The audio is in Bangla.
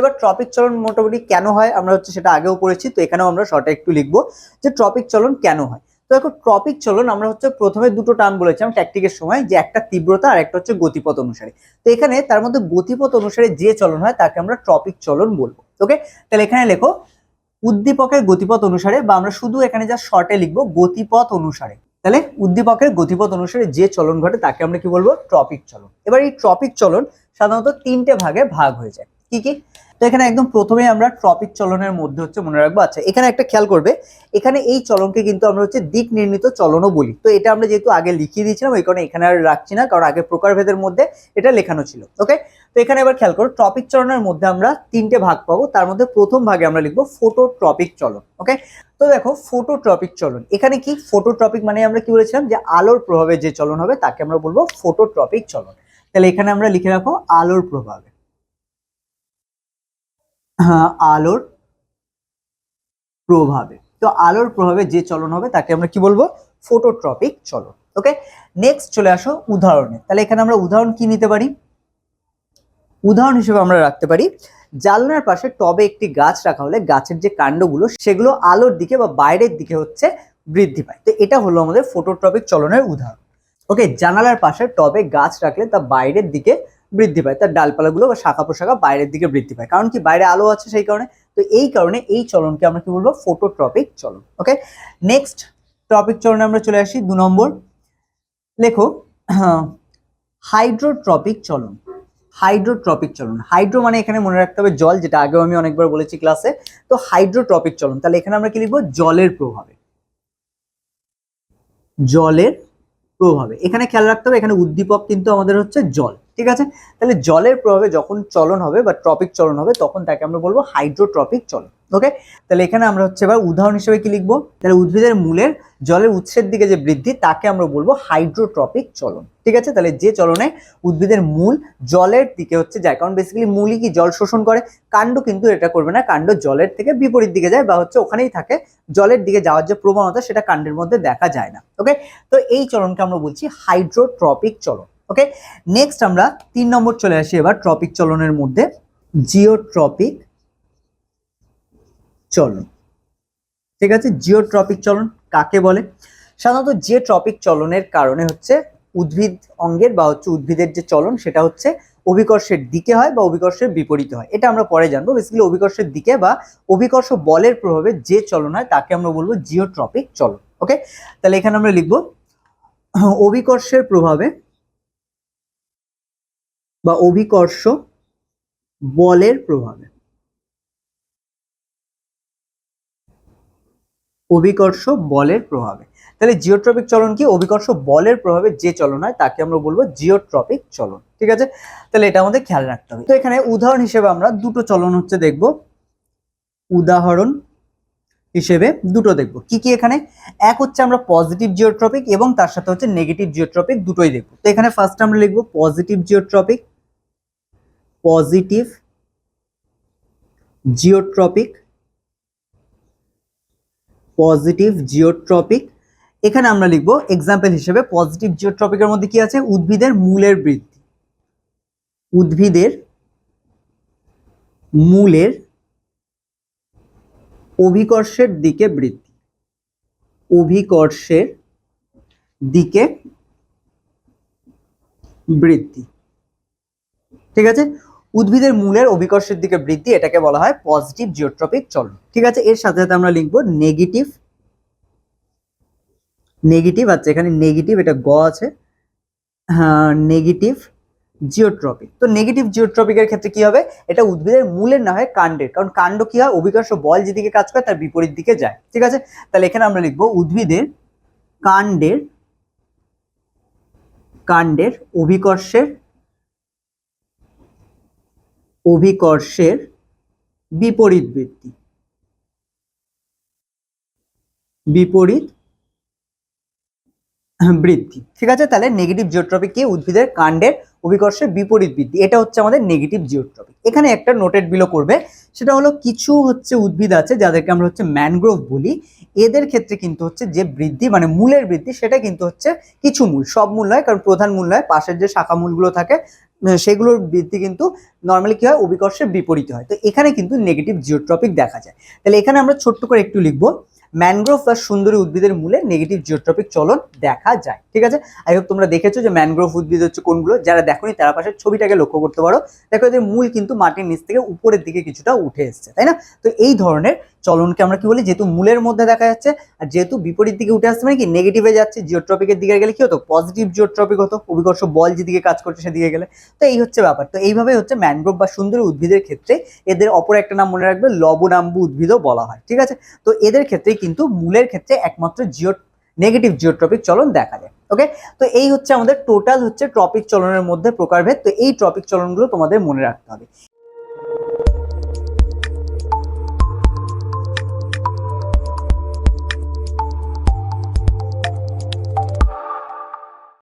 এবার ট্রপিক চলন মোটামুটি কেন হয়? আমরা হচ্ছে সেটা আগেও পড়েছি, তো এখানেও আমরা শর্টে একটু লিখব যে ট্রপিক চলন কেন হয়। তো দেখো, ট্রপিক চলন আমরা হচ্ছে প্রথমে দুটো টার্ম বলেছিলাম ট্যাকটিকের সময়, যে একটা তীব্রতা আর একটা হচ্ছে গতিপথ অনুসারে। তো এখানে তার মধ্যে গতিপথ অনুসারে যে চলন হয় তাকে আমরা ট্রপিক চলন বলব, ওকে? তাহলে এখানে লেখো, উদ্দীপকের গতিপথ অনুসারে বা আমরা শুধু এখানে যা শর্টে লিখব, গতিপথ অনুসারে। তাহলে উদ্দীপকের গতিপথ অনুসারে যে চলন ঘটে তাকে আমরা কি বলব? ট্রপিক চলন। এবার এই ট্রপিক চলন সাধারণত তিনটে ভাগে ভাগ হয়ে যায়। কি কি? তো এখানে একদম প্রথমে আমরা ট্রপিক চলনের মধ্যে হচ্ছে মনে রাখব। আচ্ছা এখানে একটা খেয়াল করবে, এখানে এই চলনকে কিন্তু আমরা হচ্ছে দিক নির্ণীত চলনও বলি। তো এটা আমরা যেহেতু আগে লিখিয়ে দিয়েছিলাম, ওই কারণে এখানে আর রাখছি না, কারণ আগে প্রকারভেদের মধ্যে এটা লেখানো ছিল ওকে তো এখানে এবার খেয়াল করো, ট্রপিক চলনের মধ্যে আমরা তিনটে ভাগ পাবো, তার মধ্যে প্রথম ভাগে আমরা লিখব ফোটোট্রপিক চলন ওকে তো দেখো, ফোটোট্রপিক চলন, এখানে কি ফোটোট্রপিক মানে আমরা কি বলেছিলাম? যে আলোর প্রভাবে যে চলন হবে, তাকে আমরা বলব ফোটোট্রপিক চলন। তাহলে এখানে আমরা লিখে রাখো আলোর প্রভাবে। আলোর প্রভাবে। তো আলোর প্রভাবে যে চলন হবে, তাকে আমরা কি বলব? ফোটোট্রপিক চলন। ওকে নেক্সট চলে আসো উদাহরণে। তাহলে এখানে আমরা উদাহরণ কি নিতে পারি? উদাহরণ হিসেবে আমরা রাখতে পারি জানলার পাশে টবে একটি গাছ রাখা হলে গাছের যে কাণ্ডগুলো, সেগুলো আলোর দিকে বা বাইরের দিকে হচ্ছে বৃদ্ধি পায়। তো এটা হলো আমাদের ফোটোট্রপিক চলনের উদাহরণ। ওকে জানালার পাশে টবে গাছ রাখলে তা বাইরের দিকে বৃদ্ধি পায়। তার ডালপালাগুলো বা শাখা প্রশাখা বাইরের দিকে বৃদ্ধি পায়। কারণ কি? বাইরে আলো আছে সেই কারণে। তো এই কারণে এই চলনকে আমরা কি বলব? ফোটোট্রপিক চলন। ওকে নেক্সট টপিক চলনে আমরা চলে আসি দু নম্বর। লেখো হাইড্রোট্রপিক চলন। হাইড্রোট্রপিক চলন। হাইড্রো মানে এখানে মনে রাখতে হবে জল, যেটা আগেও আমি অনেকবার বলেছি ক্লাসে তো হাইড্রোট্রপিক চলন। তাহলে এখানে আমরা কি লিখব? জলের প্রভাবে। জলের প্রভাবে। এখানে খেয়াল রাখতে হবে, এখানে উদ্দীপক কিন্তু আমাদের হচ্ছে জল। ঠিক আছে? তাহলে জলের প্রভাবে যখন চলন হবে বা ট্রপিক চলন হবে, তখন তাকে আমরা বলব হাইড্রোট্রপিক চলন ওকে তাহলে এখানে আমরা হচ্ছে এবার উদাহরণ হিসেবে কি লিখব? তাহলে উদ্ভিদের মূলের জলের উৎসের দিকে যে বৃদ্ধি, তাকে আমরা বলব হাইড্রোট্রপিক চলন, ঠিক আছে? তাহলে যে চলনে উদ্ভিদের মূল জলের দিকে হচ্ছে যায়, কারণ বেসিক্যালি মূলই কি? জল শোষণ করে। কাণ্ড কিন্তু এটা করবে না, কাণ্ড জলের থেকে বিপরীত দিকে যায় বা হচ্ছে ওখানেই থাকে। জলের দিকে যাওয়ার যে প্রবণতা, সেটা কাণ্ডের মধ্যে দেখা যায় না ওকে তো এই চলনকে আমরা বলছি হাইড্রোট্রপিক চলন। ওকে নেক্সট আমরা তিন নম্বর চলে আসি এবার ট্রপিক চলনের মধ্যে জিওট্রপিক চলন। ঠিক আছে? জিওট্রপিক চলন কাকে বলে? সাধারণত যে ট্রপিক চলনের কারণে হচ্ছে উদ্ভিদ অঙ্গের বা হচ্ছে উদ্ভিদের যে চলন, সেটা হচ্ছে অভিকর্ষের দিকে হয় বা অভিকর্ষের বিপরীতে হয়। এটা আমরা পরে জানব। বেসিক্যালি অভিকর্ষের দিকে বা অভিকর্ষ বলের প্রভাবে যে চলন হয়, তাকে আমরা বলব জিওট্রপিক চলন। ওকে তাহলে এখানে আমরা লিখব, অভিকর্ষের প্রভাবে বা অভিকর্ষ বলের প্রভাবে। অভিকর্ষ বলের প্রভাবে। তাহলে জিওট্রপিক চলন কি? অভিকর্ষ বলের প্রভাবে যে চলন হয়, তাকে আমরা বলব জিওট্রপিক চলন। ঠিক আছে? তাহলে এটা আমাদের খেয়াল রাখতে হবে। তো এখানে উদাহরণ হিসেবে আমরা দুটো চলন হচ্ছে দেখব। উদাহরণ হিসেবে দুটো দেখব। কি কি এখানে? এক হচ্ছে আমরা পজিটিভ জিওট্রপিক এবং তার সাথে হচ্ছে নেগেটিভ জিওট্রপিক দুটোই দেখব। তো এখানে ফার্স্ট আমরা লিখব positive geotropic positive, geotropic positive, geotropic. এখানে আমরা লিখব এক্সাম্পল হিসেবে পজিটিভ জিওট্রপিকের মধ্যে কি আছে? উদ্ভিদের মূলের বৃদ্ধি। উদ্ভিদের মূলের অভিকর্ষের দিকে বৃদ্ধি। অভিকর্ষের দিকে বৃদ্ধি। ঠিক আছে? উদ্ভিদের মূলের অভিকর্ষের দিকে বৃদ্ধি, এটাকে বলা হয় পজিটিভ জিওট্রপিক চলন। ঠিক আছে, এর সাথে সাথে আমরা লিখব নেগেটিভ নেগেটিভ আচ্ছা এখানে নেগেটিভ এটা গ আছে। হ্যাঁ নেগেটিভ জিওট্রপিক তো নেগেটিভ জিওট্রপিকের ক্ষেত্রে কি হবে? এটা উদ্ভিদের মূলের না হয় কাণ্ডের, কারণ কাণ্ড কি হয়? অভিকর্ষ বল যেদিকে কাজ করে, তার বিপরীত দিকে যায়। ঠিক আছে? তাহলে এখানে আমরা লিখব উদ্ভিদের কাণ্ডের কাণ্ডের অভিকর্ষের অভিকর্ষের বিপরীত বৃদ্ধি বিপরীত বৃদ্ধি ঠিক আছে? তাহলে নেগেটিভ জিওট্রপিক কি উদ্ভিদের কাণ্ডের অভিকর্ষের বিপরীত বৃদ্ধি এটা হচ্ছে আমাদের নেগেটিভ জিওট্রপিক এখানে একটা নোটেড বিলো করবে। সেটা হলো কিছু হচ্ছে উদ্ভিদ আছে যাদেরকে আমরা হচ্ছে ম্যানগ্রোভ বলি। এদের ক্ষেত্রে কিন্তু হচ্ছে যে বৃদ্ধি মানে মূলের বৃদ্ধি, সেটা কিন্তু হচ্ছে কিছু মূল। সব মূল নয়, কারণ প্রধান মূল নয়। পাশের যে শাখা মূলগুলো থাকে সেগুলোর বৃদ্ধি কিন্তু নর্মালি কি হয়? অভিকর্ষের বিপরীত হয়। তো এখানে কিন্তু নেগেটিভ জিওট্রপিক দেখা যায়। তাহলে এখানে আমরা ছোট্ট করে একটু লিখব। ম্যানগ্রোভ বা সুন্দরী উদ্ভিদের মূলে নেগেটিভ জিওট্রপিক চলন দেখা যায়। ঠিক আছে? আই হোপ তোমরা দেখেছ যে ম্যানগ্রোভ উদ্ভিদ হচ্ছে কোনগুলো। যারা দেখোনি, তারা পাশের ছবিটাকে লক্ষ্য করতে পারো। দেখো এদের মূল কিন্তু মাটির নিচ থেকে উপরের দিকে কিছুটা উঠে এসছে, তাই না? তো এই ধরনের চলনকে আমরা কি বলি? যেহেতু মূলের মধ্যে দেখা যাচ্ছে, আর যেহেতু বিপরীত দিকে উঠে আসছে মানে কি? নেগেটিভে যাচ্ছে জিওট্রপিকের দিকে গেলে কি হতো? পজিটিভ জিওট্রপিক হতো, অভিকর্ষ বল যেদিকে কাজ করছে সেদিকে গেলে। তো এই হচ্ছে ব্যাপার। তো এইভাবে হচ্ছে ম্যানগ্রোভ বা সুন্দরী উদ্ভিদের ক্ষেত্রে এদের অপর একটা নাম মনে রাখবে লবণাম্বু উদ্ভিদও বলা হয়, ঠিক আছে? তো এদের ক্ষেত্রে কিন্তু মূলের ক্ষেত্রে একমাত্র জিও নেগেটিভ জিওট্রপিক চলন দেখা যায় ওকে তো এই হচ্ছে আমাদের টোটাল হচ্ছে ট্রপিক চলনের মধ্যে প্রকারভেদ। তো এই ট্রপিক চলনগুলো তোমাদের মনে রাখতে হবে।